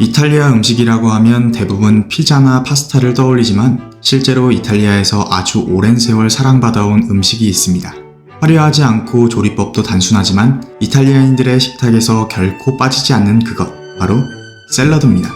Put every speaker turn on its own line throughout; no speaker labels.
이탈리아 음식이라고 하면 대부분 피자나 파스타를 떠올리지만 실제로 이탈리아에서 아주 오랜 세월 사랑받아온 음식이 있습니다. 화려하지 않고 조리법도 단순하지만 이탈리아인들의 식탁에서 결코 빠지지 않는 그것, 바로 샐러드입니다.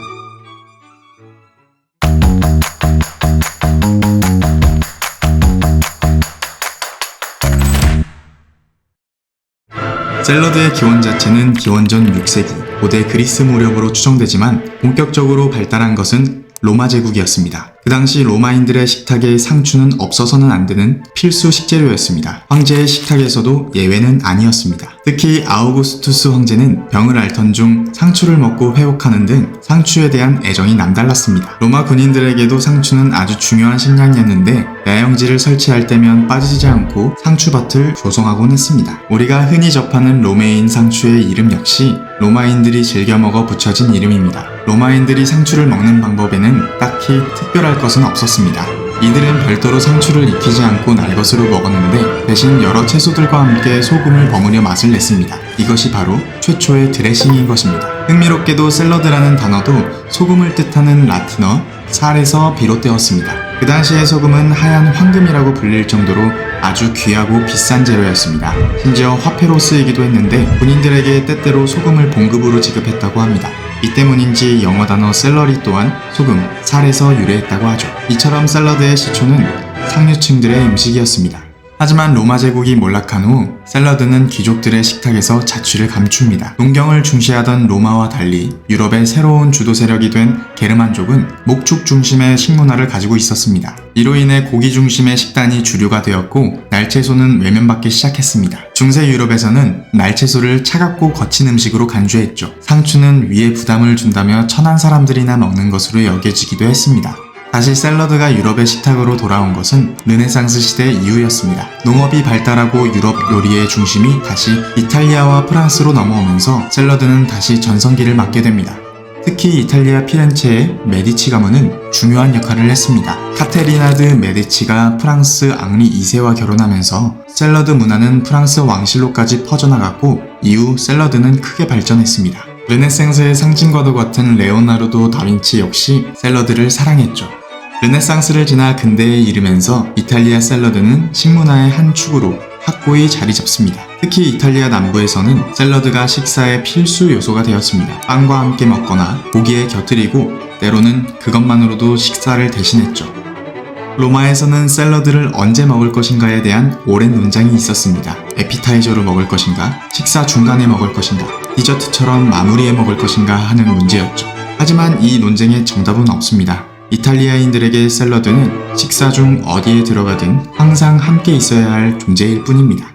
샐러드의 기원 자체는 기원전 6세기 고대 그리스 무렵으로 추정되지만 본격적으로 발달한 것은 로마 제국이었습니다. 그 당시 로마인들의 식탁에 상추는 없어서는 안 되는 필수 식재료였습니다. 황제의 식탁에서도 예외는 아니었습니다. 특히 아우구스투스 황제는 병을 앓던 중 상추를 먹고 회복하는 등 상추에 대한 애정이 남달랐습니다. 로마 군인들에게도 상추는 아주 중요한 식량이었는데 야영지를 설치할 때면 빠지지 않고 상추밭을 조성하곤 했습니다. 우리가 흔히 접하는 로메인 상추의 이름 역시 로마인들이 즐겨 먹어 붙여진 이름입니다. 로마인들이 상추를 먹는 방법에는 딱히 특별 할 것은 없었습니다. 이들은 별도로 상추를 익히지 않고 날 것으로 먹었는데 대신 여러 채소들과 함께 소금을 버무려 맛을 냈습니다. 이것이 바로 최초의 드레싱인 것입니다. 흥미롭게도 샐러드라는 단어도 소금을 뜻하는 라틴어 살에서 비롯되었습니다. 그 당시의 소금은 하얀 황금이라고 불릴 정도로 아주 귀하고 비싼 재료였습니다. 심지어 화폐로 쓰이기도 했는데 군인들에게 때때로 소금을 봉급으로 지급했다고 합니다. 이 때문인지 영어 단어 샐러리 또한 소금, 살에서 유래했다고 하죠. 이처럼 샐러드의 시초는 상류층들의 음식이었습니다. 하지만 로마 제국이 몰락한 후 샐러드는 귀족들의 식탁에서 자취를 감춥니다. 농경을 중시하던 로마와 달리 유럽의 새로운 주도 세력이 된 게르만족은 목축 중심의 식문화를 가지고 있었습니다. 이로 인해 고기 중심의 식단이 주류가 되었고 날채소는 외면받기 시작했습니다. 중세 유럽에서는 날채소를 차갑고 거친 음식으로 간주했죠. 상추는 위에 부담을 준다며 천한 사람들이나 먹는 것으로 여겨지기도 했습니다. 다시 샐러드가 유럽의 식탁으로 돌아온 것은 르네상스 시대 이후였습니다. 농업이 발달하고 유럽 요리의 중심이 다시 이탈리아와 프랑스로 넘어오면서 샐러드는 다시 전성기를 맞게 됩니다. 특히 이탈리아 피렌체의 메디치 가문은 중요한 역할을 했습니다. 카테리나드 메디치가 프랑스 앙리 2세와 결혼하면서 샐러드 문화는 프랑스 왕실로까지 퍼져나갔고 이후 샐러드는 크게 발전했습니다. 르네상스의 상징과도 같은 레오나르도 다빈치 역시 샐러드를 사랑했죠. 르네상스를 지나 근대에 이르면서 이탈리아 샐러드는 식문화의 한 축으로 확고히 자리 잡습니다. 특히 이탈리아 남부에서는 샐러드가 식사의 필수 요소가 되었습니다. 빵과 함께 먹거나 고기에 곁들이고 때로는 그것만으로도 식사를 대신했죠. 로마에서는 샐러드를 언제 먹을 것인가에 대한 오랜 논쟁이 있었습니다. 에피타이저로 먹을 것인가, 식사 중간에 먹을 것인가, 디저트처럼 마무리에 먹을 것인가 하는 문제였죠. 하지만 이 논쟁에 정답은 없습니다. 이탈리아인들에게 샐러드는 식사 중 어디에 들어가든 항상 함께 있어야 할 존재일 뿐입니다.